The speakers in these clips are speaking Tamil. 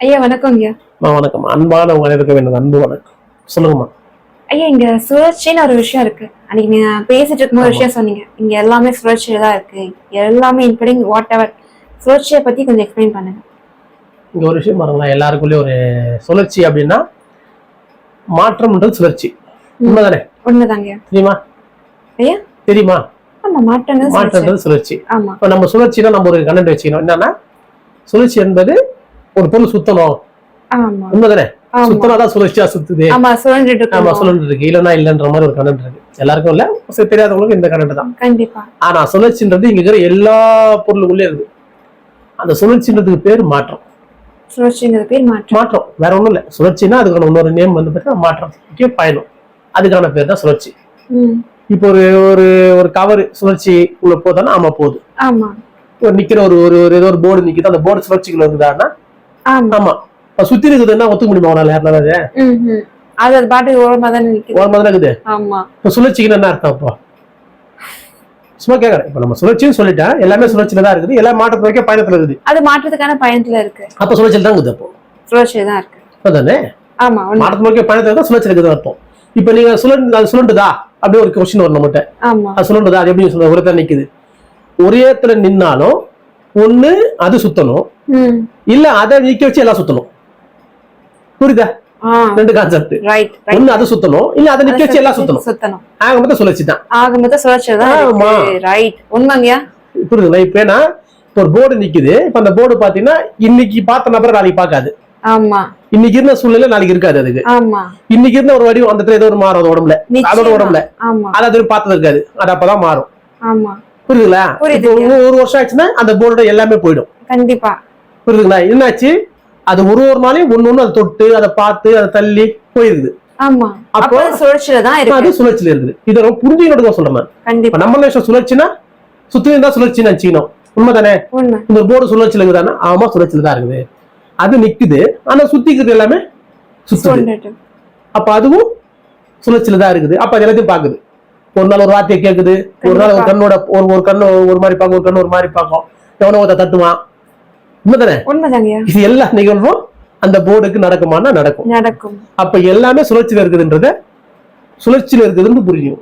ஐயா வணக்கம் ஐயா. வணக்கம். அன்பான உங்க அனைவருக்கும் எனது அன்பு வணக்கம். சொல்லுங்கம்மா. ஐயா இங்க சுழற்சின்னு ஒரு விஷயம் இருக்கு. அன்னைக்கு நீங்க பேசிட்டு இருக்கும்போது ஒரு விஷயம் சொன்னீங்க. இங்க எல்லாமே சுழற்சியில தான் இருக்கு. எல்லாமே இன்க்ளூடிங் வாட் எவர் சுழற்சியை பத்தி கொஞ்சம் எக்ஸ்பிளைன் பண்ணுங்க. இங்க ஒரு விஷயம் பாருங்களேன். எல்லாருக்குள்ளேயும் ஒரு சுழற்சி அப்படின்னா மாற்றம்ன்றது சுழற்சி. உண்மைதானே? உண்மைதாங்க தெரியுமா? ஐயா? தெரியுமா? ஆமா மாற்றம்னு சுழற்சி. மாற்றம்ன்றது சுழற்சி. ஆமா. இப்போ நம்ம சுழற்சினா நம்ம ஒரு கண்டென்ட் வச்சுக்கணும். என்னன்னா சுழற்சி என்பது ஒரு பொருள் சுத்தணும். ஆமா. உண்மைதானே? ஆமா. சுத்தனாதான் சுழற்சியா சுத்துது. ஆமா சுழன்றுட்டு ஆமா இருக்கு இல்லைன்னா இல்லைன்ற மாதிரி ஒரு கண்டென்ட் இருக்கு. எல்லாருக்கும் இல்ல தெரியாதவங்களுக்கு இந்த கண்டென்ட் தான். கண்டிப்பா. ஆனா சுழற்சின்றது இங்க இருக்கிற எல்லா பொருளுக்குள்ளே இருக்கு அந்த சுழற்சின்றதுக்கு பேர் மாற்றம். சுழற்சிங்கிறது பேர் மாற்றம். மாற்றம். வேற ஒண்ணும் இல்ல. சுழற்சினா அதுக்கான இன்னொரு நேம் வந்து பார்த்தீங்கன்னா மாற்றம். முக்கிய பயணம். அதுக்கான பேர் தான் சுழற்சி. இப்போ ஒரு ஒரு ஒரு கவர் சுழற்சி உள்ள போதானா? ஆமா போகுது. ஆமா. ஒரு நிக்கிற ஒரு ஒரு ஒரு ஏதோ ஒரு போர்டு நிக்குது. அந்த போர்டு சுழற்சிக்குள்ள இருக்குதான்னா ஆமா. சுத்தி இருக்குதுன்னா ஒத்துக்க முடியுமா அவனால யாருனால அது அது அது பாட்டு ஓரமா தானே நிக்குது. ஒரு மாதிரி இருக்குது? ஆமா. இப்ப சுழற்சிக்குன்னு என்ன அர்த்தம் அப்போ? சும்மா கேக்குறேன். இப்ப நம்ம சுழற்சின்னு சொல்லிட்டேன் எல்லாமே சுழற்சியில தான் இருக்குது. எல்லா மாற்றத்தை வைக்க பயணத்துல இருக்குது. அது மாற்றத்துக்கான பயணத்துல இருக்கு. அப்ப சுழற்சியில் தான் இருக்குது அப்போ? சுழற்சியில தான் இருக்கு. அதானே? ஆமா உண்மை மாற்றத்தை நோக்கிய பயணத்துல தான் சுழற்சி இருக்குது அர்த்தம். இப்ப நீங்க சுழன்று அது சுழண்டுதா? அப்படி ஒரு கொஸ்டின் வரும் நம்மகிட்ட. ஆமா. அது சுழண்டுதா? அது எப்படி சொல்ல ஒரே தான் நிக்குது ஒரே இடத்துல நின்னாலும் ஒண்ணு அது சுத்தணும். இல்ல அதை நிக்க வச்சு எல்லாம் சுத்தணும். புரியுதா? ரெண்டு கான்செப்ட் ஒண்ணு அது சுத்தணும். இல்ல அதை நிக்க வச்சு எல்லாம் சுத்தணும். சுத்தணும். ஆக மொத்தம் சுழற்சி தான் ஆக மொத்தம் தான் ரைட் உண்மைங்கய்யா? புரியுதுங்களா? இப்ப ஏன்னா இப்ப ஒரு போர்டு நிக்குது. இப்ப அந்த போர்டு பாத்தீங்கன்னா இன்னைக்கு பார்த்த நபரை நாளைக்கு பார்க்காது. ஆமா. இன்னைக்கு இருந்த சூழ்நிலை நாளைக்கு இருக்காது அதுக்கு. இன்னைக்கு இருந்த ஒரு வடிவம் அந்த ஏதோ ஒரு மாறும். அது உடம்புல. அதோட. உடம்புல. அது அது பார்த்தது இருக்காது. அது அப்பதான் மாறும். ஆமா. புரியுதுங்களா? ஒரு- வருஷம் ஆச்சுன்னா அந்த போர்டோட எல்லாமே போயிடும். கண்டிப்பா. புரியுதுங்களா? என்னாச்சு? அது ஒரு ஒரு நாளையும் ஒண்ணு ஒண்ணு அதை தொட்டு அதை பார்த்து அதை தள்ளி போயிருது. ஆமா. அப்போ- அது சுழற்சியில தான் இருக்கு. அது சுழற்சியில இருக்குது. இதை ரொம்ப புரிஞ்சுக்கிட்டு சொல்றேன் கண்டிப்பா. நம்ம சுழற்சினா சுத்தி இருந்தா சுழற்சின்னு நினைச்சிக்கணும். உண்மைதானே? உண்மை. இந்த போர்டு சுழற்சியில இருக்குதானா ஆமா சுழற்சியில தான் இருக்குது. அது நிக்குது. ஆனா சுத்தி இருக்கிறது எல்லாமே சுழன்றுட்டு அப்ப அதுவும் சுழற்சியில தான் இருக்குது. அப்ப அது எல்லாத்தையும் பாக்குது ஒரு நாள் ஒரு வார்த்தையை கேக்குது. ஒரு நாள் ஒரு கண்ணோட ஒரு ஒரு கண்ணு ஒரு மாதிரி பார்க்கும் ஒரு கண்ணு ஒரு மாதிரி பார்க்கும். எவனோ ஒருத்தன் தட்டுவான். உண்மைதானே? இது எல்லா நிகழ்வும் அந்த போர்டுக்கு நடக்குமானா நடக்கும். நடக்கும். அப்ப எல்லாமே சுழற்சியில இருக்குதுன்றத சுழற்சியில இருக்குதுன்னு புரியும்.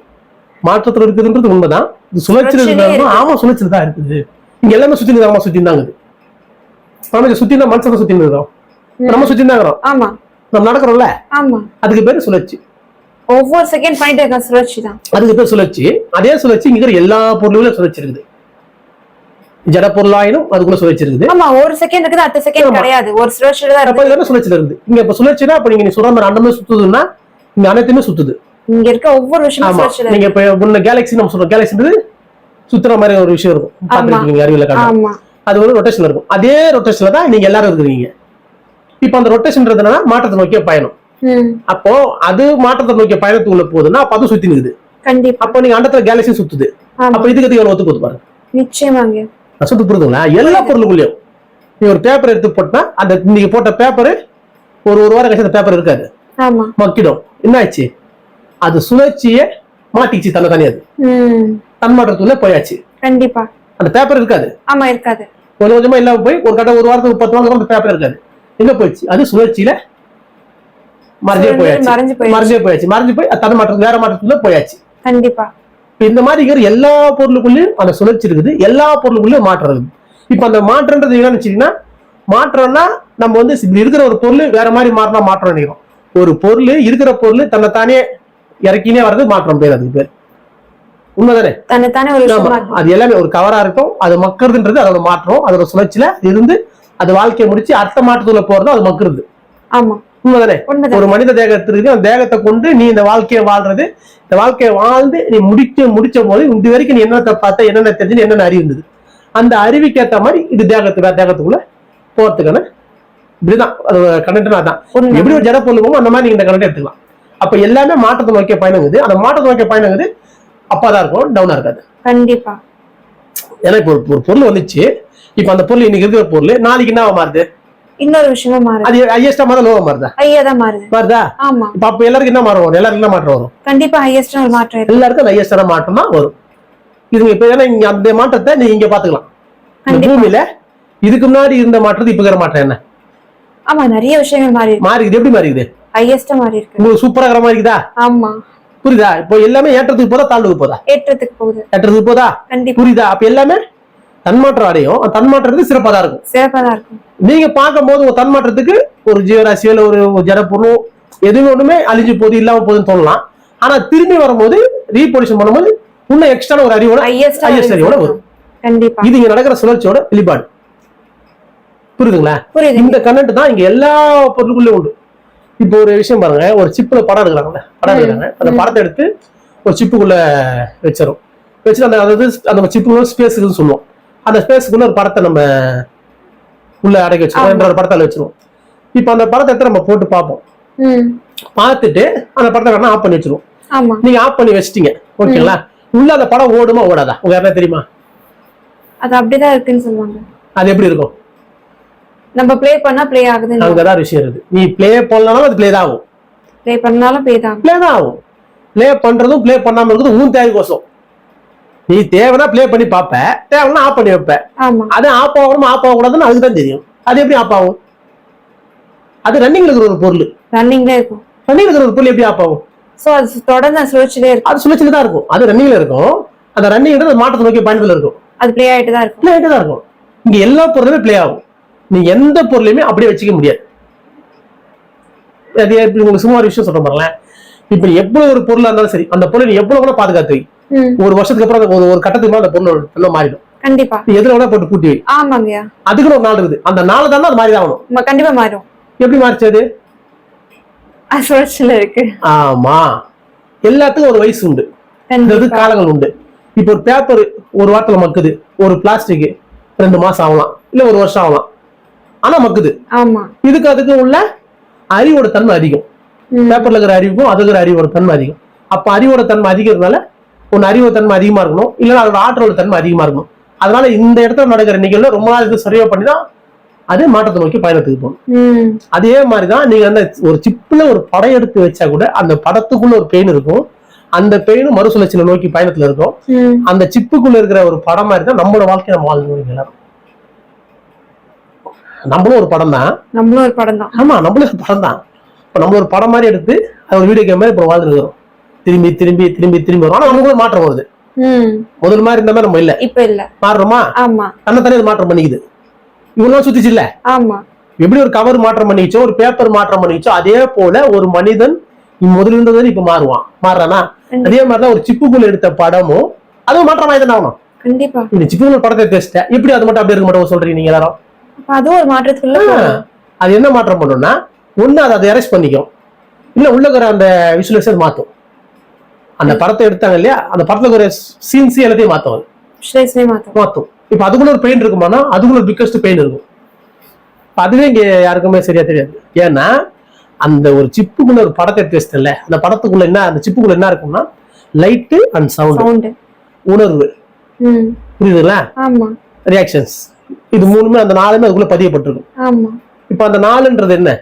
மாற்றத்துல இருக்குதுன்றது உண்மைதான். இது சுழற்சியில இருக்குதுன்னா ஆமா சுழற்சியில தான் இருக்குது. இங்க எல்லாமே சுத்தி ஆமா சுத்தி இருக்குது. நமக்கு சுத்தி தான் மனுஷனை சுத்தி இருக்கிறோம் நம்ம சுத்தி தான் இருக்கிறோம் நம்ம நடக்கிறோம்ல? அதுக்கு பேரு சுழற்சி. ஒவ்வொரு செகண்ட் பாயிண்ட் இருக்க சுழற்சி தான். அதுக்கு பேர் சுழற்சி. அதே சுழற்சி இங்க இருக்கிற எல்லா பொருளும் சுழற்சி இருக்குது ஜட பொருளாயினும் அதுக்குள்ள சுழற்சி இருக்குது ஆமா ஒரு செகண்ட் இருக்குது அடுத்த செகண்ட். கிடையாது. ஒரு சுழற்சியில தான் அப்ப இருக்கு எல்லாமே சுழற்சியில இருக்குது இங்க இப்ப சுழற்சினா அப்ப நீங்க நீ சொல்ற மாதிரி அண்டமே சுத்துதுன்னா இங்க அனைத்துமே சுத்துது. இங்க இருக்க ஒவ்வொரு விஷயமும் ஆமா. சுழற்சியில நீங்க இப்ப முன்ன கேலக்ஸி நம்ம சொல்றோம். கேலக்சின்றது சுத்துற மாதிரி ஒரு விஷயம் இருக்கும். பார்த்துருக்கீங்க அறிவியல ஆமா. அது ஒரு ரொட்டேஷன் இருக்கும். அதே ரொட்டேஷன்ல தான் நீங்க எல்லாரும் இருக்கிறீங்க. இப்ப அந்த ரொட்டேஷன்ன்றதுனா மாற்றத்தை நோக்கிய பயணம். அப்போ அது மாற்றத்தை நோக்கிய பயணத்துக்குள்ள போகுதுன்னா அப்ப அது சுத்தி நிக்குது. கண்டிப்பா. அப்போ நீங்க அண்டத்துல கேலக்ஸி சுத்துது. அப்ப இதுக்கு எவ்வளவு ஒத்து போகுது பாருங்க. நிச்சயமாங்க. நான் சொல்றது புரியுதுங்களா? எல்லா பொருளுக்குள்ளயும் நீ ஒரு பேப்பர் எடுத்து போட்டா அந்த நீங்க போட்ட பேப்பர் ஒரு ஒரு வாரம் கழிச்சு அந்த பேப்பர் இருக்காது. ஆமா. மக்கிடும். என்ன ஆச்சு? அது சுழற்சியே மாட்டிச்சு தன்னை தனியாது ம். தன்மாற்றத்துக்குள்ள போயாச்சு. கண்டிப்பா. அந்த பேப்பர் இருக்காது. ஆமா இருக்காது. கொஞ்சம் கொஞ்சமா இல்லாம போய் ஒரு கட்ட ஒரு வாரத்துக்கு பத்து வாரம் அந்த பேப்பர் இருக்காது. எங்க போயிடுச்சு? அது சுழற்சியில மறைஞ்சே போயாச்சு. மறைஞ்சு போயாச்சு. மறைஞ்சு போய் அது தன்மாற்றம் வேற மாற்றத்துக்குள்ள போயாச்சு. கண்டிப்பா. இப்ப இந்த மாதிரி இருக்கிற எல்லா பொருளுக்குள்ளயும் அந்த சுழற்சி இருக்குது. எல்லா பொருளுக்குள்ளயும் மாற்றம் இருக்குது. இப்ப அந்த மாற்றம்ன்றது என்னன்னு வச்சீங்கன்னா மாற்றம்னா நம்ம வந்து இருக்கிற ஒரு பொருள் வேற மாதிரி மாறினா மாற்றம் நினைக்கிறோம். ஒரு பொருள் இருக்கிற பொருள் தன்னை தானே இறக்கினே வர்றது மாற்றம் பேர் அதுக்கு பேர். உண்மைதானே? தன்னைத்தானே அது எல்லாமே ஒரு கவரா இருக்கும். அது மக்கறதுன்றது அதோட மாற்றம். அதோட சுழற்சியில இருந்து அது வாழ்க்கையை முடிச்சு அடுத்த மாற்றத்துல போறது அது மக்குறது. ஆமா. உண்மைதானே? ஒரு மனித தேகத்திற்கு அந்த தேகத்தை கொண்டு நீ இந்த வாழ்க்கையை வாழ்றது. இந்த வாழ்க்கையை வாழ்ந்து நீ முடிக்க முடிச்ச போது இது வரைக்கும் நீ என்னத்தை பார்த்த என்னென்ன தெரிஞ்சு என்னென்ன அறிவு இருந்தது? அந்த அறிவுக்கு ஏத்த மாதிரி இது தேகத்து தேகத்துக்குள்ள போறதுக்கான இப்படிதான் அதோட கண்டென்ட்னா உண்மை எப்படி ஒரு ஜட பொருள் போமோ அந்த மாதிரி நீங்க இந்த கண்டென்ட் எடுத்துக்கலாம். அப்ப எல்லாமே மாற்றத்தை நோக்கிய பயணங்குது. அந்த மாற்றத்தை நோக்கிய பயணங்குது அப்பாதான் இருக்கும் டவுனா இருக்காது. கண்டிப்பா. ஏன்னா இப்போ ஒரு- ஒரு பொருள் வந்துச்சு. இப்ப அந்த பொருள் இன்னைக்கு இருக்கிற பொருள் நாளைக்கு என்ன மாறுது? இன்னொரு விஷயமா மாறுது. அது ஹையஸ்டா மாறுதா லோவா மாறுதா? ஹையா தான் மாறுது. மாறுதா? ஆமா. இப்ப அப்ப எல்லாருக்கும் என்ன மாற்றம் வரும். எல்லாருக்கும் என்ன மாற்றம் வரும்? கண்டிப்பா ஹையஸ்ட் ஒரு மாற்றம் இருக்கு. எல்லாருக்கும் ஹையஸ்டான மாற்றம் தான் வரும். இதுங்க இப்ப ஏன்னா இங்க அந்த மாற்றத்தை நீங்க இங்க பாத்துக்கலாம். இந்த. பூமியில இதுக்கு முன்னாடி இருந்த மாற்றத்து இப்ப இருக்கிற மாற்றம் என்ன? ஆமா நிறைய விஷயங்கள் மாறி இருக்கு. மாறி இருக்குது எப்படி மாறி இருக்குது ஹையஸ்டா மாறி இருக்கு. உங்களுக்கு சூப்பரா இருக்கிற மாதிரி இருக்குதா? ஆமா. புரியுதா? இப்போ எல்லாமே ஏற்றத்துக்கு போதா தாழ்வுக்கு போதா? ஏற்றத்துக்கு போகுது. ஏற்றத்துக்கு போதா? கண்டிப்பா. புரியுதா? அப்ப எல்லாமே தன்மாற்றம் அடையும். அந்த தன்மாற்றம் சிறப்பா தான் இருக்கும். சிறப்பா தான் இருக்கும். நீங்க பார்க்கும்போது ஒரு தன்மாற்றத்துக்கு ஒரு ஜீவராசியோ இல்ல ஒரு ஜடப்பொருள் எதுவும் ஒண்ணுமே அழிஞ்சு போகுது இல்லாம போகுதுன்னு தோணலாம். ஆனா திரும்பி வரும்போது ரீபொலிஷன் பண்ணும்போது இன்னும் எக்ஸ்ட்ரா ஒரு அறிவோட highest அறிவோட வரும். கண்டிப்பா. இது இங்க நடக்கிற சுழற்சியோட வெளிப்பாடு. புரியுதுங்களா? புரியுது இந்த கண்ணட்டு தான் இங்க எல்லா பொருளுக்குள்ளயும் உண்டு. இப்போ ஒரு விஷயம் பாருங்க ஒரு சிப்ல படம் எடுக்கிறாங்கல்ல படம். எடுக்கிறாங்க. அந்த. படத்தை எடுத்து ஒரு சிப்புக்குள்ள வச்சிரும். வச்சுட்டு அந்த அதாவது அந்த சிப்புக்குள்ள ஸ்பேஸுக்குன்னு சொல்லுவோம். அந்த ஸ்பேஸுக்குள்ள ஒரு படத்தை நம்ம உள்ள அடக்கி வச்சிருவோம். ஒரு படத்தை வச்சிருவோம். இப்போ அந்த படத்தை எடுத்து நம்ம போட்டு பார்ப்போம். பார்த்துட்டு அந்த படத்தை வேணா ஆஃப் பண்ணி வச்சிருவோம். நீங்க ஆஃப் பண்ணி வச்சிட்டீங்க. ஓகேங்களா? உள்ள அந்த படம் ஓடுமா ஓடாதா? உங்க யாரா தெரியுமா? அது அப்படிதான் இருக்குன்னு சொல்லுவாங்க. அது எப்படி இருக்கும்? நம்ம ப்ளே பண்ணா ப்ளே ஆகுதுன்னு அங்கதான் விஷயம் இருக்கு. நீ ப்ளே பண்ணாலும் அது ப்ளே தான் ஆகும். ப்ளே பண்ணாலும் ப்ளே தான் ப்ளே தான் ஆகும். ப்ளே பண்றதும் ப்ளே பண்ணாம இருக்கிறதும் உன் தேவைக்கோசம். நீ தேவைன்னா ப்ளே பண்ணி பார்ப்ப. தேவைன்னா ஆஃப் பண்ணி வைப்ப. அது ஆஃப் ஆகணுமா ஆஃப் ஆகக்கூடாதுன்னு அதுக்கு தான் தெரியும். அது எப்படி ஆஃப் ஆகும்? அது ரன்னிங்ல இருக்கிற ஒரு பொருள். ரன்னிங்ல இருக்கும். ரன்னிங்ல இருக்கிற ஒரு பொருள் எப்படி ஆஃப் ஆகும்? சோ அது தொடர்ந்து அந்த சுழற்சிலே இருக்கும். அது சுழற்சியில தான் இருக்கும். அது ரன்னிங்ல இருக்கும். அந்த ரன்னிங்ன்றது மாற்றத்தை நோக்கி பயணத்துல இருக்கும். அது ப்ளே ஆயிட்டு தான் இருக்கும். ப்ளே ஆகிட்டே தான் இருக்கும். இங்க எல்லா பொருளுமே ப்ளே ஆகும். நீ எந்த பொருளையுமே அப்படியே வச்சுக்க முடியாது. அது உங்களுக்கு சும்மா ஒரு விஷயம் சொல்ற பாருங்களேன். இப்ப எவ்வளவு ஒரு பொருளா இருந்தாலும் சரி அந்த பொருளை நீ எவ்வளவு கூட பாதுகாத்து ஒரு வருஷத்துக்கு அப்புறம் ஒரு ஒரு கட்டத்துக்கு மேல அந்த பொருள் எல்லாம் மாறிடும். கண்டிப்பா. எதுல வேணா போட்டு பூட்டி வை. ஆமாங்கய்யா. அதுக்குன்னு ஒரு நாள் இருக்குது. அந்த நாள் தான் அது மாறி ஆகணும். கண்டிப்பா மாறும். எப்படி மாறிச்சு அது? அது சுழற்சியில இருக்கு. ஆமா. எல்லாத்துக்கும் ஒரு வயசு உண்டு. இந்த காலங்கள் உண்டு. இப்போ ஒரு பேப்பர் ஒரு வாரத்துல மக்குது. ஒரு பிளாஸ்டிக் ரெண்டு மாசம் ஆகலாம். இல்ல ஒரு வருஷம் ஆகலாம். ஆனா மக்குது. ஆமா. இதுக்கு அதுக்கு உள்ள அறிவோட தன்மை அதிகம். பேப்பர்ல இருக்கிற அறிவுக்கும் அது இருக்கிற அறிவோட தன்மை அதிகம். அப்ப அறிவோட தன்மை அதிகறதுனால ஒன்னு அறிவோட தன்மை அதிகமா இருக்கணும். இல்லைன்னா அதோட ஆற்றலோட தன்மை அதிகமா இருக்கணும். அதனால இந்த இடத்துல நடக்கிற நிகழ்வுல ரொம்ப நாள் இது சரியா பண்ணி தான் அதே மாற்றத்தை நோக்கி பயணத்துக்கு போகணும். அதே மாதிரிதான் நீங்க அந்த ஒரு சிப்ல ஒரு படம் எடுத்து வச்சா கூட அந்த படத்துக்குள்ள ஒரு பெயின் இருக்கும். அந்த பெயினும் மறுசுழற்சியில நோக்கி பயணத்துல இருக்கும். அந்த சிப்புக்குள்ள இருக்கிற ஒரு படம் மாதிரி தான் நம்மளோட வாழ்க்கையை நம்ம வாழ்ந்து எல்லாரும் நம்மளும் ஒரு படம் தான் நம்மளும் ஒரு படம் தான் ஆமா நம்மளும் ஒரு படம் தான் இப்போ நம்ம ஒரு படம் மாதிரி எடுத்து அது ஒரு வீடியோ கேம் மாதிரி இப்போ வாழ்ந்துட்டு இருக்கிறோம். திரும்பி திரும்பி திரும்பி திரும்பி வரும். ஆனா நமக்கு மாற்றம் வருது. முதல் மாதிரி இருந்த மாதிரி நம்ம இல்ல. இப்ப இல்ல. மாறுறோமா? ஆமா. இது மாற்றம் பண்ணிக்குது. இவ்வளவு சுத்திச்சு இல்ல? ஆமா. எப்படி ஒரு கவர் மாற்றம் பண்ணிச்சோ ஒரு பேப்பர் மாற்றம் பண்ணிச்சோ அதே போல ஒரு மனிதன் முதல்ல இருந்தது இப்ப மாறுவான். மாறுறானா. அதே மாதிரிதான் ஒரு சிப்புக்குள்ள எடுத்த படமும் அதுவும் மாற்றம் ஆயுதம் ஆகணும். கண்டிப்பா. இந்த சிப்புக்குள்ள படத்தை பேசிட்டேன் எப்படி அது மட்டும் அப்படி இருக்க மாட்டோம் சொல்றீங்க நீங்க எல்லாரும்? அதுவும் ஒரு மாற்றத்துக்குள்ள. அது என்ன மாற்றம் பண்ணும்னா ஒண்ணு அதை அதை எரேஸ் பண்ணிக்கும். இல்ல உள்ள இருக்கிற அந்த விசுவலைசர் மாத்தும். அந்த படத்தை எடுத்தாங்க இல்லையா? அந்த படத்துல இருக்கிற சீன்ஸ் எல்லாத்தையும் மாத்தும் மாத்தும் இப்ப அதுக்குள்ள ஒரு பெயின் இருக்குமானா அதுக்குள்ள ஒரு பிக்கஸ்ட் பெயின் இருக்கும். அதுவே இங்க யாருக்குமே சரியா தெரியாது. ஏன்னா அந்த ஒரு சிப்புக்குள்ள ஒரு படத்தை எடுத்து வச்சிட்டல அந்த படத்துக்குள்ள என்ன அந்த சிப்புக்குள்ள என்ன இருக்கும்னா லைட்டு அண்ட் சவுண்ட் உணர்வு. புரியுதுங்களா? ரியாக்ஷன்ஸ் இது மூணுமே அந்த நாலுமே அதுக்குள்ள பதியப்பட்டிருக்கும். இப்ப அந்த நாலுன்றது என்ன?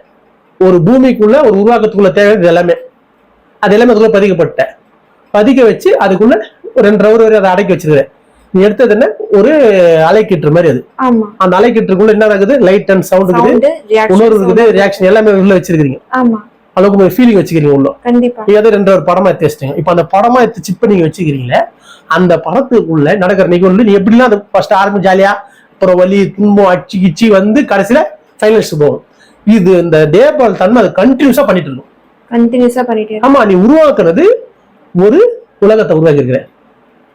ஒரு பூமிக்குள்ள ஒரு உருவாக்கத்துக்குள்ள தேவை இது எல்லாமே. அது எல்லாமே அதுக்குள்ள பதிக்கப்பட்ட பதிக்க வச்சு அதுக்குள்ள ஒரு ரெண்டு ரவுர் வரை அதை அடக்கி வச்சிருக்கிறேன் நீ எடுத்தது என்ன? ஒரு அலைக்கிட்டுற மாதிரி அது. அந்த அலைக்கிட்டுக்குள்ள என்ன நடக்குது? லைட் அண்ட் சவுண்ட் இருக்குது. உணர்வு ரியாக்ஷன் இருக்குது ரியாக்ஷன் எல்லாமே உள்ள வச்சிருக்கீங்க அளவுக்கு ஒரு ஃபீலிங் வச்சுக்கிறீங்க உள்ள. கண்டிப்பா. நீங்க அதை ரெண்டு ஒரு படமா எடுத்து வச்சிட்டீங்க. இப்போ அந்த படமா எடுத்து சிப்ப நீங்க வச்சுக்கிறீங்களே அந்த படத்துக்குள்ள நடக்கிற நிகழ்வு நீ எப்படிலாம் அந்த ஃபர்ஸ்ட் ஆரம்பி ஜாலியா அப்புறம் வலி துன்பம் அச்சு கிச்சி வந்து கடைசியில ஃபைனல்ஸ் போகும். இது இந்த தேபால் தன்மை அது கண்டினியூஸா பண்ணிட்டு இருக்கும் கண்டினியூஸா பண்ணிட்டே ஆமா நீ உருவாக்குறது ஒரு உலகத்தை உருவாக்கி இருக்கிற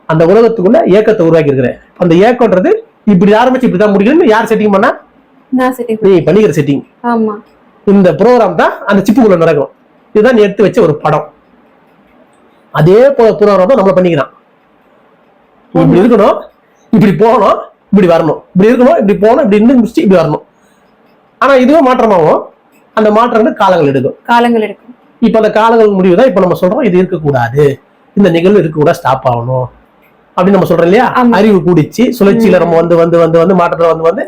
அந்த உலகத்துக்குள்ள ஏக்கத்தை உருவாக்கி இருக்கிற அந்த ஏக்கம்ன்றது இப்படி ஆரம்பிச்சு இப்படிதான் முடிக்கணும்னு யார் செட்டிங் பண்ணா? நீ பண்ணிக்கிற செட்டிங் இந்த ப்ரோக்ராம் தான் அந்த சிப்புக்குள்ள நடக்கும். இதுதான் நீ எடுத்து வச்ச ஒரு படம். அதே போல ப்ரோக்ராம் தான் நம்மள பண்ணிக்கிறான். இப்படி இருக்கணும் இப்படி போகணும் இப்படி வரணும். இப்படி இருக்கணும் இப்படி போகணும் இப்படி இருந்து முடிச்சு இப்படி வரணும். ஆனா இதுவும் மாற்றமாகும். அந்த மாற்றங்கள் காலங்கள் எடுக்கும். காலங்கள் எடுக்கும். இப்ப அந்த காலங்கள் முடிவு தான் இப்ப நம்ம சொல்றோம் இது இருக்கக்கூடாது. இந்த நிகழ்வு இருக்கக்கூடாது ஸ்டாப் ஆகணும். அப்படின்னு நம்ம சொல்றோம் இல்லையா. அறிவு கூடிச்சு சுழற்சியில நம்ம வந்து வந்து வந்து வந்து மாற்றத்துல வந்து வந்து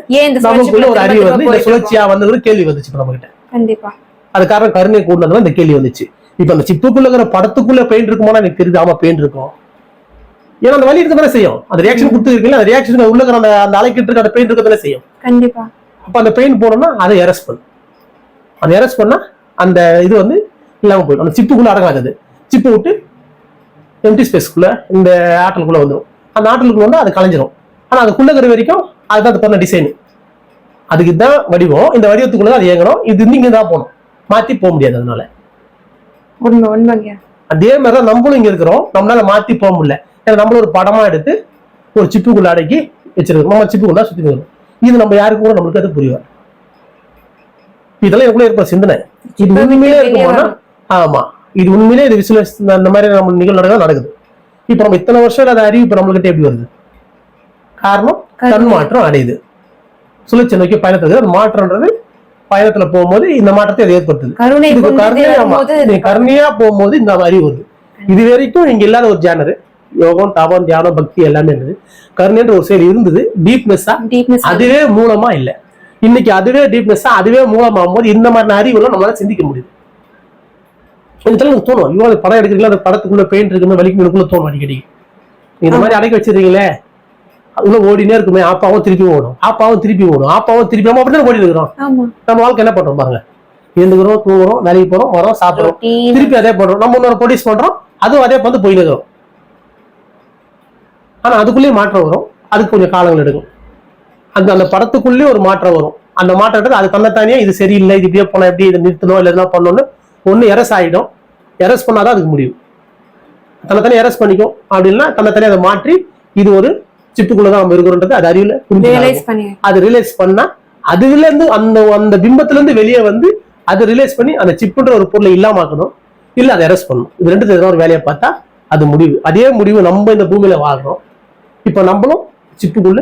நமக்குள்ள ஒரு அறிவு வந்து இந்த சுழற்சி சுழற்சியா வந்தது கேள்வி வந்துச்சு நம்ம கிட்ட கண்டிப்பா. அது காரணம் கருணை கூடனதுல இந்த கேள்வி வந்துச்சு. இப்ப அந்த சிப்புக்குள்ள இருக்கிற படத்துக்குள்ள பெயின் இருக்குமானா எனக்கு தெரியுது. ஆமா பெயின் இருக்கும். ஏன்னா அந்த வலி இருக்க தானே செய்யும். அந்த ரியாக்ஷன் கொடுத்து இருக்குல்ல அந்த ரியாக்ஷன் உள்ள அந்த அந்த அலைக்கிட்டு இருக்க அந்த பெயின் இருக்க தானே செய்யும். கண்டிப்பா. அப்ப அந்த பெயின் போனோம்னா அதை எரஸ் பண்ணு. அந்த எரஸ் பண்ணா அந்த இது வந்து இல்லாம போயிடும். அந்த சிப்புக்குள்ள அடங்காது சிப்பு விட்டு எம்டி ஸ்பேஸ்க்குள்ள இந்த ஆட்டலுக்குள்ள வந்துடும் அந்த ஆட்டலுக்குள்ள வந்து அது கலைஞ்சிரும். ஆனா அதுக்குள்ள இருக்கிற வரைக்கும் அதுதான் அது பண்ண டிசைன் அதுக்கு தான் வடிவம். இந்த வடிவத்துக்குள்ள அது இயங்கணும். இது இங்க தான் போகணும். மாத்தி போக முடியாது அதனால. உண்மை உண்மைங்க அதே மாதிரி தான் நம்மளும் இங்க இருக்கிறோம். நம்மளால மாத்தி போக முடியல. ஏன்னா நம்மளும் ஒரு படமா எடுத்து ஒரு சிப்புக்குள்ள அடக்கி வச்சிருக்கோம். நம்ம சிப்புக்குள்ள சுத்தி வரும் இது நம்ம யாருக்கு கூட நம்மளுக்கு அது புரியாது. இதெல்லாம் எனக்குள்ள இருப்ப சிந்தனை. இது உண்மையிலே இருக்குமானா. ஆமா. இது உண்மையிலே இது விசுவலைஸ் அந்த மாதிரி நம்ம நிகழ்வு நடக்குது நடக்குது. இப்ப நம்ம இத்தனை வருஷம் இல்லாத அறிவு இப்ப நம்மளுக்கிட்ட எப்படி வருது? காரணம் கருணை. தன்மாற்றம் அடையுது. சுழற்சி நோக்கி பயணத்துக்கு மாற்றம்ன்றது பயணத்துல போகும்போது இந்த மாற்றத்தை அது ஏற்படுத்துது. கருணையா கருணையா போகும்போது இந்த அறிவு வருது. இது வரைக்கும் இங்க இல்லாத ஒரு ஜானர் யோகம் தபம் தியானம் பக்தி எல்லாமே இருந்தது. கருணைன்ற ஒரு செயல் இருந்தது. டீப்னஸ் அதுவே மூலமா இல்ல. இன்னைக்கு அதுவே டீப்னஸா அதுவே மூலமாகும் போது இந்த மாதிரி அறிவுலாம் நம்மளால சிந்திக்க முடியுது. கொஞ்சம் எனக்கு தோணும். ஐயோ அந்த படம் எடுக்கிறீங்களா அந்த படத்துக்குள்ள பெயிண்ட் இருக்குன்னு வலிக்கு எனக்குள்ள தோணும் அடிக்கடி. இந்த மாதிரி அடக்கி வச்சிருக்கீங்களே? உள்ள ஓடினே இருக்குமே ஆப்பாவும் திருப்பி ஓடும். ஆப்பாவும் திருப்பி ஓடும். ஆப்பாவும் திருப்பி நம்ம அப்படிதான் ஓடி இருக்கிறோம்? நம்ம வாழ்க்கை என்ன பண்றோம் பாருங்க. எழுந்துக்கிறோம் தூங்குறோம் வேலைக்கு போறோம் வரோம் சாப்பிடுறோம். திருப்பி அதே பண்றோம் நம்ம இன்னொரு ப்ரொடியூஸ் பண்றோம் அதுவும் அதே வந்து போயின்னு இருக்கிறோம். ஆனா அதுக்குள்ளேயே மாற்றம் வரும். அதுக்கு கொஞ்சம் காலங்கள் எடுக்கும். அந்த அந்த படத்துக்குள்ளேயே ஒரு மாற்றம் வரும். அந்த மாற்றத்துக்கு அது தன்னைத்தானே இது சரியில்லை இது இப்படியே போனா எப்படி இதை நிறுத்தணும் இல்லை என்ன பண்ணணும்னு ஒண்ணு எரஸ் ஆயிடும். எரஸ் பண்ணாதான் அதுக்கு முடியும். தன்னைத்தானே எரஸ் பண்ணிக்கும். அப்படின்னா தன்னைத்தானே அதை மாற்றி இது ஒரு சிப்புக்குள்ளதான் நம்ம இருக்கிறோன்றது அது அறிவுல புரிஞ்சுக்கலாம் ரியலைஸ் பண்ணி அது அதுல இருந்து அந்த அந்த பிம்பத்துல இருந்து வெளியே வந்து அது ரிலைஸ் பண்ணி அந்த சிப்புன்ற ஒரு பொருளை இல்லாமக்கணும் இல்ல அதை அரெஸ்ட் பண்ணணும். இது ரெண்டு ஏதாவது ஒரு வேலையை பார்த்தா அது முடிவு. அதே முடிவு நம்ம இந்த பூமியில வாழ்றோம். இப்போ நம்மளும் சிப்புக்குள்ள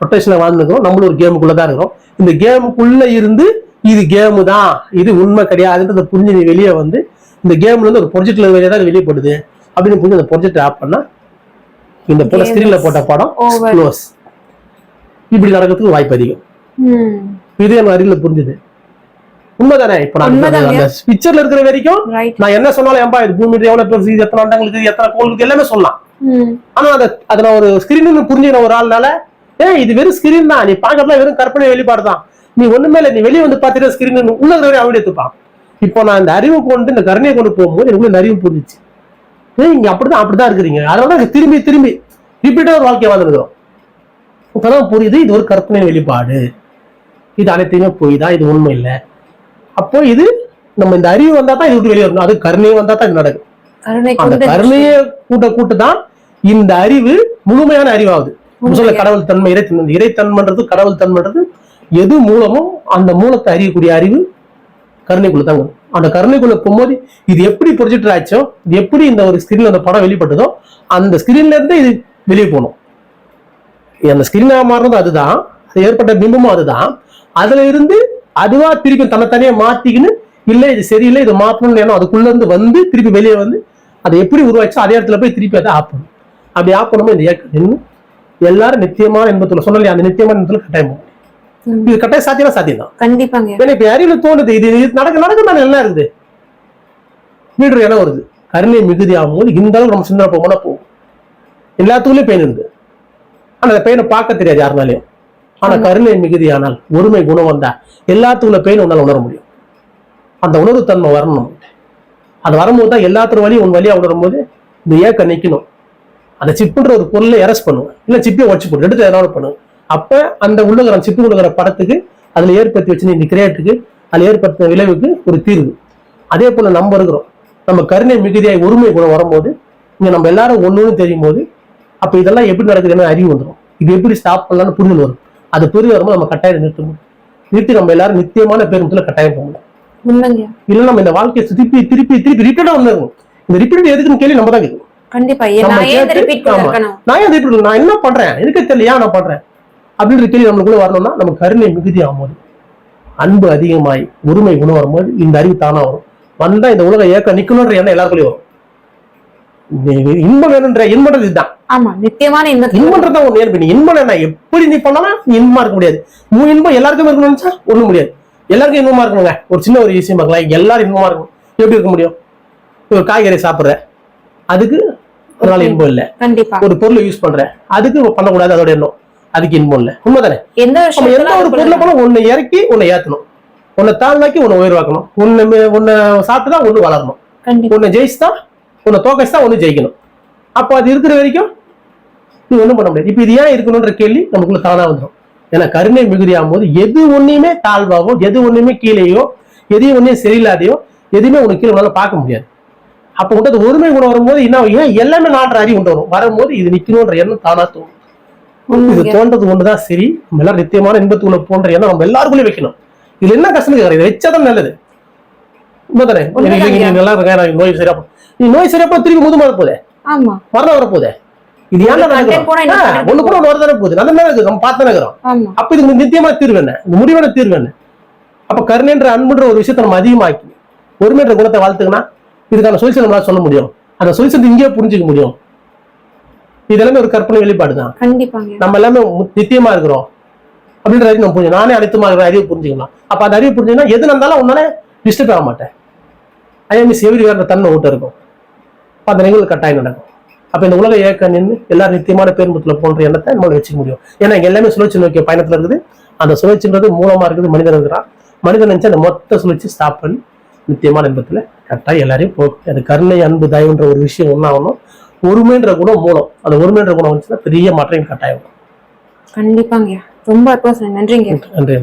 ரொட்டேஷன்ல வாழ்ந்துக்கிறோம். நம்மளும் ஒரு கேமுக்குள்ள தான் இருக்கிறோம். இந்த கேமுக்குள்ள இருந்து இது கேமு தான். இது உண்மை கிடையாதுன்றத புரிஞ்சு நீ வெளியே வந்து இந்த கேம்ல இருந்து ஒரு ப்ரொஜெக்ட்ல வெளியே தான் வெளியே படுது அப்படின்னு புரிஞ்சு அந்த ப்ரொஜெக்ட் ஆப் பண்ணா இந்த Game ஸ்கிரீன்ல போட்ட படம். க்ளோஸ் இப்படி நடக்கிறதுக்கு வாய்ப்பு அதிகம். இது என் அறிவுல புரிஞ்சுது. உண்மைதானே? இப்ப நான். அந்த பிக்சர்ல இருக்கிற வரைக்கும் நான் என்ன சொன்னாலும் ஏன்பா இது பூமி எவ்வளவு பெருசு இது எத்தனை அண்டங்களுக்கு இது எத்தனை கோளுக்கு எல்லாமே சொல்லலாம் ஆனா அதை அதை நான் ஒரு ஸ்கிரீன் புரிஞ்சுக்கிற ஒரு ஆள்னால ஏன் இது வெறும் ஸ்கிரீன் தான். நீ பாக்கிறதுல வெறும் கற்பனை வெளிப்பாடு தான் நீ ஒண்ணுமே இல்லை நீ வெளியே வந்து பார்த்துட்டு ஸ்கிரீன் உள்ள அவன் எடுத்துப்பான். இப்போ நான் இந்த அறிவு கொண்டு இந்த கருணையை கொண்டு போகும்போது எனக்கு இந்த அறிவு புரிஞ்சிச்சு. இங்க அப்படிதான் அப்படிதான் இருக்கிறீங்க. அதனால தான் திரும்பி திரும்பி ரிப்பீட்டா ஒரு வாழ்க்கை வாழ்ந்துருக்கிறோம். இப்பதான் புரியுது இது ஒரு கற்பனை வெளிப்பாடு. இது அனைத்தையுமே போய் தான் இது உண்மை இல்லை. அப்போ இது நம்ம இந்த அறிவு வந்தா தான் இது வெளியே வரணும். அது கருணை வந்தா தான் இது நடக்கும். அந்த கருணையை கூட்ட கூட்ட தான் இந்த அறிவு முழுமையான அறிவாகுது. சொல்ல. கடவுள் தன்மை இறைத்தன்மை இறைத்தன்மைன்றது கடவுள் தன்மைன்றது எது மூலமோ அந்த மூலத்தை அறியக்கூடிய அறிவு கருணைக்குள்ள தாங்க அந்த கருணைக்குள்ள போகும்போது இது எப்படி ப்ரொஜெக்டர் ஆச்சோ இது எப்படி இந்த ஒரு ஸ்கிரீன்ல அந்த படம் வெளிப்பட்டதோ அந்த ஸ்கிரீன்ல இருந்து இது வெளியே போகணும். அந்த ஸ்கிரீனாக மாறினது அதுதான் அது ஏற்பட்ட பிம்பமும் அதுதான். அதுல இருந்து அதுவா திருப்பி தன்னைத்தானே மாத்திக்கின்னு இல்லை இது சரியில்லை இது மாத்தணும்னு ஏன்னா அதுக்குள்ள இருந்து வந்து திருப்பி வெளியே வந்து அதை எப்படி உருவாச்சோ அதே இடத்துல போய் திருப்பி அதை ஆப்பணும். அப்படி ஆப்பணுமோ இந்த இயக்கம். எல்லாரும் நித்தியமான இன்பத்தில் சொன்னாலே அந்த நித்தியமான இன்பத்தில் கட்டாயம் இது கட்டாயம் சாத்தியமா சாத்தியம் தான் கண்டிப்பாங்க. ஏன்னா இப்ப அறிவுல தோணுது இது நடக்க நடக்க தானே எல்லாம் இருக்குது? வீடு இடம் வருது. கருணை மிகுதி ஆகும்போது இந்த அளவுக்கு நம்ம சிந்தனை போகணும்னா போகும். எல்லாத்துக்குள்ளயும் பெயின் இருக்கு. ஆனா அந்த பெயினை பார்க்க தெரியாது யாருனாலையும். ஆனா கருணை மிகுதி ஆனால் ஒருமை குணம் வந்தா எல்லாத்துக்குள்ள பெயின் உன்னால உணர முடியும். அந்த உணர்வு தன்மை வரணும். அது வரும்போது தான் எல்லாத்தோட வழியும் உன் வழியா உணரும் போது இந்த ஏக்க நிக்கணும். அந்த சிப்புன்ற ஒரு பொருளை எரஸ் பண்ணுவேன். இல்ல சிப்பையை உடச்சு போட்டு எடுத்து எதாவது பண்ணுவேன். அப்ப அந்த உள்ளுகிற சிப்பு உள்ளுகிற படத்துக்கு அதுல ஏற்படுத்தி வச்சு இந்த கிரியேட்டுக்கு அதுல ஏற்படுத்தின விளைவுக்கு ஒரு தீர்வு. அதே போல நம்ம இருக்கிறோம். நம்ம கருணை மிகுதியாய் ஒருமை குணம் வரும்போது இங்க நம்ம எல்லாரும் ஒண்ணுன்னு தெரியும் போது அப்ப இதெல்லாம் எப்படி நடக்குதுன்னு அறிவு வந்துடும் இது எப்படி ஸ்டாப் பண்ணலாம்னு புரிதல் வரும். அது புரிதல் வரும்போது நம்ம கட்டாயம் நிறுத்தணும் நிறுத்தி நம்ம எல்லாரும் நித்தியமான பேருந்துல கட்டாயம் போகணும் இல்ல நம்ம இந்த வாழ்க்கையை திருப்பி திருப்பி திருப்பி ரிப்பீட்டா வந்துருக்கும் இந்த ரிப்பீட் எதுக்குன்னு கேள்வி நம்ம தான் கேட்கணும். கண்டிப்பா. நான் ஏன் நான் என்ன பண்றேன்? எனக்கு தெரியல நான் பண்றேன்? அப்படின்ற கேள்வி நம்மளுக்குள்ள வரணும்னா நம்ம கருணை மிகுதி ஆகும்போது அன்பு அதிகமாய் உரிமை குணம் வரும்போது இந்த அறிவு தானா வரும். வந்தா இந்த உலக ஏக்க நிக்கணும்ன்ற எண்ணம் எல்லாருக்குள்ளயும் வரும். இன்பம் வேணுன்ற இன்பன்றது இதுதான். ஆமா நித்தியமான இன்பத்தில் இன்பன்றது தான் ஒண்ணு ஏற்பு நீ இன்பம் என்ன? எப்படி நீ பண்ணலாம் நீ இன்பமா இருக்க முடியாது. மூ இன்பம் எல்லாருக்கும் இருக்கணும்னு நினைச்சா ஒண்ணும் முடியாது. எல்லாருக்கும் இன்பமா இருக்கணுங்க. ஒரு சின்ன ஒரு விஷயம் பார்க்கலாம். இங்க எல்லாரும் இன்பமா இருக்கணும். எப்படி இருக்க முடியும்? ஒரு காய்கறி சாப்பிடுற அதுக்கு ஒரு நாள் இன்பம் இல்லை. கண்டிப்பா. ஒரு பொருளை யூஸ் பண்ற அதுக்கு பண்ணக்கூடாது அதோட எண்ணம். அதுக்கு இன்பம் இல்லை. உண்மைதானே? எந்த ஒரு பொருளை போல ஒண்ணு இறக்கி ஒண்ணு ஏத்தணும். உன்னை தாழ்வாக்கி உன்னை உயர்வாக்கணும். உன்னை உன்னை சாப்பிட்டு தான் ஒன்று வளரணும். கண்டிப்பா. உன்னை ஜெயிச்சுதா உன்னை தோக்கச்சு தான் ஒன்று ஜெயிக்கணும். அப்போ அது இருக்கிற வரைக்கும் நீ ஒன்றும் பண்ண முடியாது. இப்போ இது ஏன் இருக்கணுன்ற கேள்வி நமக்குள்ள தானா வந்துடும் ஏன்னா கருணை மிகுதியாகும் போது எது ஒன்றையுமே தாழ்வாவோ எது ஒன்றையுமே கீழேயோ எதையும் ஒன்றையும் சரியில்லாதையோ எதுவுமே உனக்கு கீழே உன்னால பார்க்க முடியாது. அப்போ உண்டது ஒருமை குணம் வரும்போது என்ன? ஏன் எல்லாமே நாட்டுற அறிவு உண்டு வரும். வரும்போது இது நிக்கணும்ன்ற எண்ணம் தானா தோணும். இது. தோன்றது ஒண்ணுதான். சரி நம்ம எல்லாரும் நித்தியமான இன்பத்துக்குள்ள போன்ற எண்ணம் நம்ம எல்லாருக்குள்ளே வைக்கணும். இதுல என்ன கஷ்டம் இதை வச்சாதான் நல்லது. உண்மைதானே? நல்லா இருக்கேன் நோய் சரியா நீ நோய் சரியா போ திரும்பி முதுமா போதே மரணம் வரப்போதே இது ஏன் ஒரு content போனா இன்னொரு content ஒண்ணு கூட ஒன்று வரதானே போகுது. மாதிரி இருக்குது நம்ம பார்த்தானே இருக்கிறோம். அப்ப இதுக்கு நித்தியமான தீர்வு என்ன? இந்த முடிவான தீர்வு என்ன? அப்ப கருணைன்ற அன்புன்ற ஒரு விஷயத்தை நம்ம அதிகமாக்கி ஒருமைன்ற குணத்தை வளர்த்துக்கினா இதுக்கான சொல்யூஷன் நம்மளால சொல்ல முடியும். அந்த சொல்யூஷன் இங்கேயே புரிஞ்சுக்க முடியும். இது எல்லாமே ஒரு கற்பனை வெளிப்பாடு தான் நம்ம எல்லாமே நித்தியமா இருக்கிறோம். அப்படின்ற நம்ம புரிஞ்சு நானே அனைத்துமா இருக்கிற அறிவு புரிஞ்சுக்கலாம். அப்ப அந்த அறிவு புரிஞ்சுன்னா எது நடந்தாலும் உன்னால டிஸ்டர்ப் ஆக மாட்டேன். ஐ மிஸ் எவ்ரி வேற தன்மை விட்டு இருக்கும். அந்த நிகழ்வு கட்டாயம் நடக்கும். அப்ப இந்த உலக இயக்க நின்று எல்லாரும் நித்தியமான பேர்முத்துல போன்ற எண்ணத்தை நம்மளால வச்சுக்க முடியும். ஏன்னா எல்லாமே சுழற்சி நோக்கிய பயணத்துல இருக்குது. அந்த சுழற்சின்றது மூலமா இருக்குது மனிதன் இருக்கிறான். மனிதன் நினைச்சு அந்த மொத்த சுழற்சி ஸ்டாப் பண்ணி நித்தியமான இன்பத்துல கரெக்டாக எல்லாரையும் போகும். அது கருணை அன்பு தயவுன்ற ஒரு விஷயம் ஒன்றாகணும் ஒருமைன்ற குணம் மூலம் அந்த ஒருமைன்ற குணம் வந்துச்சுன்னா பெரிய மாற்றம் கட்டாயம். கண்டிப்பாங்க ரொம்ப. நன்றிங்க நன்றி